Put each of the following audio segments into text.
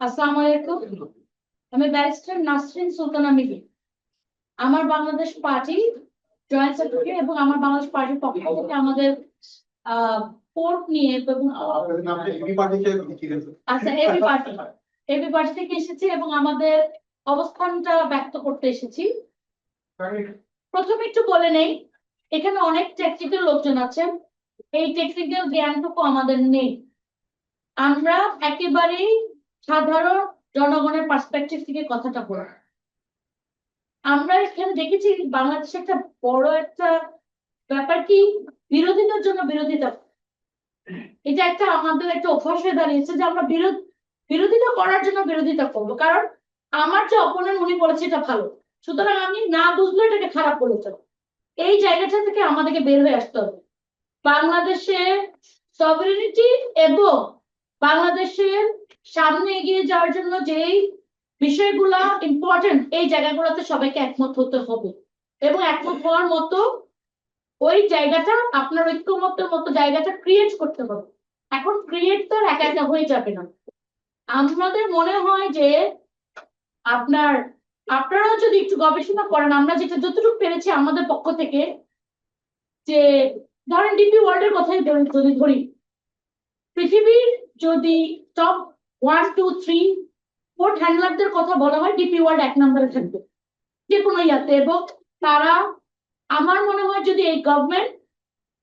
আসসালামু আলাইকুম আমি ব্যারিস্টার নাসরিন সুলতানা মিলি। আমার বাংলাদেশ পার্টি জয়েন্ট সেক্রেটারি এবং আমার বাংলাদেশ পার্টির পক্ষ থেকে আমাদের পোর্ট নিয়ে এবং আচ্ছা এবি পার্টি। এবি পার্টি থেকে এসেছি এবং আমাদের অবস্থানটা ব্যক্ত করতে এসেছি। প্রথমে একটু বলে নেই এখানে অনেক টেকনিক্যাল লোকজন আছেন। এই টেকনিক্যাল জ্ঞানটুকু আমাদের নেই। আমরা একেবারেই সাধারণ জনগণের পার্সপেক্টিভ থেকে কথাটা বলি আমরা এখানে দেখেছি বাংলাদেশে একটা বড় একটা ব্যাপার কি বিরোধিতার জন্য বিরোধিতা। এটা একটা আমাদের একটা অভ্যাস হয়ে দাঁড়িয়েছে যে আমরা বিরোধ, বিরোধিতা করার জন্য বিরোধিতা করব। কারণ আমার যে অপোনেন্ট উনি বলেছে এটা ভালো। সুতরাং আমি না বুঝলে এটাকে খারাপ বলেছে এই জায়গাটা থেকে আমাদেরকে বের হয়ে আসতে হবে। বাংলাদেশে সভারেনিটি এবং বাংলাদেশের সামনে এগিয়ে যাওয়ার জন্য যেই বিষয়গুলা ইম্পর্টেন্ট এই জায়গাগুলোতে সবাইকে একমত হতে হবে। এবং একমত হওয়ার মতো ওই জায়গাটা, আপনার ঐক্যমতের মতো জায়গাটা ক্রিয়েট করতে হবে। এখন ক্রিয়েট তো একা একা হয়ে যাবে না। আমাদের মনে হয় যে আপনার, আপনারাও যদি একটু গবেষণা করেন, আমরা যেটা যতটুকু পেরেছি আমাদের পক্ষ থেকে, যে ধরেন ডিপি ওয়ার্ল্ডের কথাই যদি ধরি পৃথিবীর যদি top one two three port হ্যান্ডলারদের কথা বলা হয় ডিপি ওয়ার্ল্ড এক নম্বরে থাকবে যে কোনো ইয়াতে। এবং তারা, আমার মনে হয় যদি এই গভর্নমেন্ট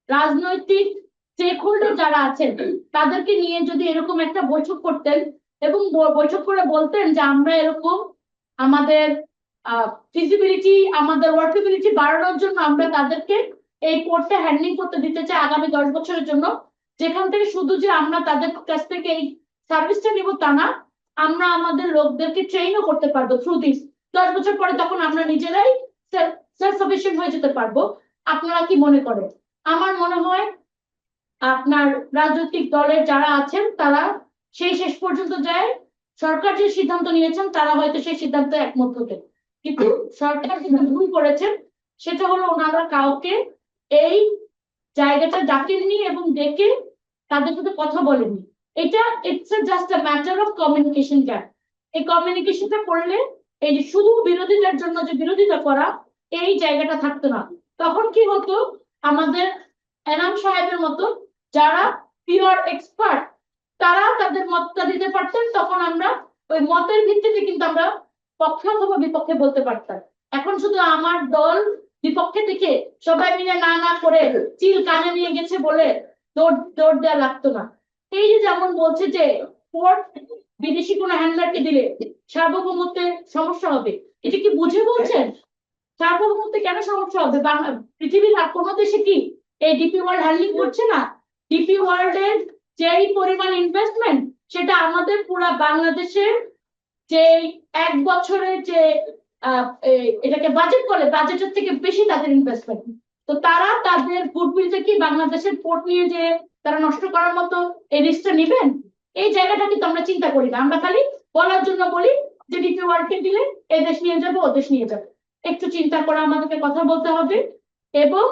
রাজনৈতিক স্টেক হোল্ডার যারা আছেন, তাদেরকে নিয়ে যদি এরকম একটা বৈঠক করতেন এবং বৈঠক করে বলতেন যে আমরা এরকম আমাদের ফিজিবিলিটি আমাদের ওয়ার্কেবিলিটি বাড়ানোর জন্য আমরা তাদেরকে এই পোর্টটা হ্যান্ডলিং করতে দিতে চাই আগামী দশ বছরের জন্য। যেখান থেকে শুধু যে আমরা তাদের কাছ থেকে এই সার্ভিসটা নিব তা না, আমরা আমাদের লোকদেরকে ট্রেনও করতে পারব থ্রু দিস দশ বছর পরে তখন আমরা নিজেরাই সেলফ সাফিসিয়েন্ট হয়ে যেতে পারব। আপনারা কি মনে করেন? আমার মনে হয় আপনার রাজনৈতিক দলের যারা আছেন, তারা সেই শেষ পর্যন্ত যায়। সরকার যে সিদ্ধান্ত নিয়েছেন, তারা হয়তো সেই সিদ্ধান্তে একমত হতেন কিন্তু সরকার যেটা ভুল করেছেন, সেটা হলো ওনারা কাউকে এই জায়গাটা ডাকেননি এবং ডেকে তাদের সাথে কথা বলেননি এটা it's just a matter of communication gap এই কমিউনিকেশনটা করলে এই যে শুধু বিরোধিতার জন্য যে বিরোধিতা করা, এই জায়গাটা থাকতো না। তখন কি হতো, আমাদের এনাম সাহেবের মতো যারা পিওর এক্সপার্ট তারা তাদের মতটা দিতে পারতেন, তখন আমরা ওই মতের ভিত্তিতে কিন্তু আমরা পক্ষে অথবা বিপক্ষে বলতে পারতাম। এখন শুধু আমার দল বিপক্ষে থেকে সবাই মিলে না না করে চিল কানে নিয়ে গেছে বলে দৌড় দৌড় দেওয়া লাগতো না। এই যে যেমন বলছে যে পোর্ট বিদেশি কোনো হ্যান্ডলারকে দিলে সার্বভৌমত্বের সমস্যা হবে, এটা কি বুঝে বলছেন? সার্বভৌমত্বে কেন সমস্যা হবে? পৃথিবীর আর কোনো দেশে কি এই ডিপি ওয়ার্ল্ড হ্যান্ডলিং করছে না? ডিপি ওয়ার্ল্ড এর যেই পরিমাণ ইনভেস্টমেন্ট সেটা আমাদের পুরা বাংলাদেশের যে এক বছরের যে এটাকে বাজেট বলে বাজেটের থেকে বেশি তাদের ইনভেস্টমেন্ট তো তারা তাদের গুডউইলটা কি বাংলাদেশের পোর্ট নিয়ে যে তারা নষ্ট করার মতো এই রিস্কটা নেবেন? এই জায়গাটা কিন্তু আমরা চিন্তা করি না। আমরা খালি বলার জন্য বলি যে ডিপি ওয়ার্ল্ডকে দিলে এ দেশ নিয়ে যাবে, ও দেশ নিয়ে যাবে। একটু চিন্তা করে আমাদেরকে কথা বলতে হবে। এবং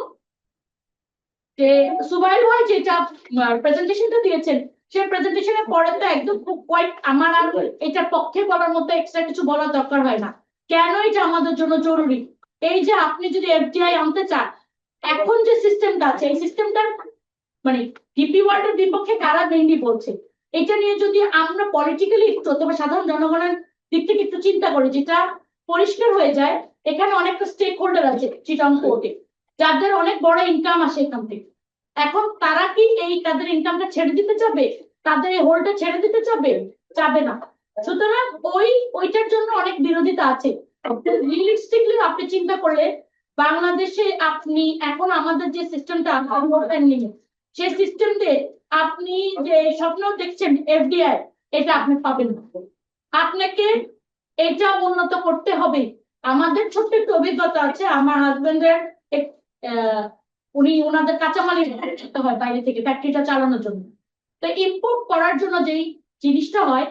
যে সুবাইল ভাই যেটা প্রেজেন্টেশনটা দিয়েছেন সেই প্রেজেন্টেশনের পরে তো একদম খুব কোয়াইট আমার আর এটার পক্ষে বলার মতো এক্সট্রা কিছু বলার দরকার হয় না। কেন এটা আমাদের জন্য জরুরি? এই যে আপনি যদি এফডিআই আনতে চান, এখন যে সিস্টেমটা আছে, এই সিস্টেমটার মানে ডিপি ওয়ার্ল্ডের বিপক্ষে কারা মেইনলি বলছে? এটা নিয়ে যদি আমরা পলিটিক্যালি একটু, অথবা সাধারণ জনগণের দিক থেকে একটু চিন্তা করি, যেটা পরিষ্কার হয়ে যায়, এখানে অনেকটা স্টেক হোল্ডার আছে চিটং কোর্টে যাদের অনেক বড় ইনকাম আসে এখান থেকে। এখন তারা কি এই তাদের ইনকামটা ছেড়ে দিতে চাবে? তাদের এই হোল্ডটা ছেড়ে দিতে চাবে? যাবে না। সুতরাং ওই, ওইটার জন্য অনেক আছে। রিয়েলিস্টিকলি আপনি চিন্তা করলে বাংলাদেশে আপনি এখন আমাদের যে সিস্টেমটা সেই সিস্টেম দিয়ে আপনি যে স্বপ্ন দেখছেন এফডিআই এটা আপনি পাবেন আপনাকে এটা উন্নত করতে হবে। আমাদের ছোট্ট একটু অভিজ্ঞতা আছে। আমার হাজবেন্ডের উনি ওনাদের কাঁচামাল import করতে হয় বাইরে থেকে ফ্যাক্টরিটা চালানোর জন্য। তো ইম্পোর্ট করার জন্য যেই জিনিসটা হয়,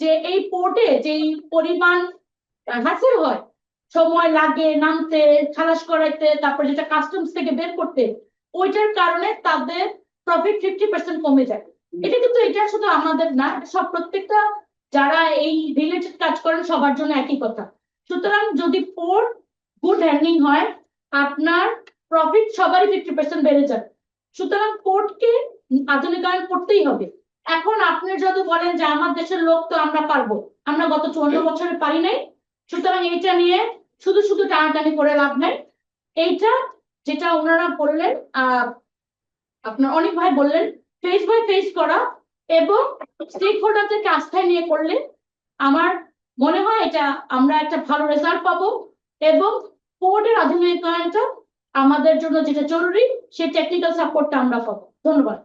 যে এই পোর্টে যেই পরিমাণ হ্যাসেল হয়। সময় লাগে নামতে খালাস করাইতে তারপর যেটা কাস্টমস থেকে বের করতে ওইটার কারণে তাদের প্রফিট ফিফটি পার্সেন্ট কমে যায়। এটা কিন্তু এটা শুধু আমাদের না সব প্রত্যেকটা যারা এই রিলেটেড কাজ করেন সবার জন্য একই কথা। সুতরাং যদি পোর্ট গুড হ্যান্ডলিং হয় আপনার প্রফিট সবারই ফিফটি পার্সেন্ট বেড়ে যাবে সুতরাং পোর্টকে আধুনিকায়ন করতেই হবে। এখন আপনি যদি বলেন যে আমার দেশের লোক তো আমরা পারব। আমরা গত চুয়ান্ন বছরে পারি নাই সুতরাং এইটা নিয়ে শুধু শুধু টানাটানি করে লাভ নাই। এইটা যেটা ওনারা বললেন আপনার অনেক ভাই বললেন ফেস বাই ফেস করা এবং স্টেক হোল্ডারদেরকে আস্থায় নিয়ে করলে আমার মনে হয় এটা আমরা একটা ভালো রেজাল্ট পাবো এবং পোর্টের আধুনিকায়নটা আমাদের জন্য যেটা জরুরি, সেই টেকনিক্যাল সাপোর্টটা আমরা পাবো। ধন্যবাদ।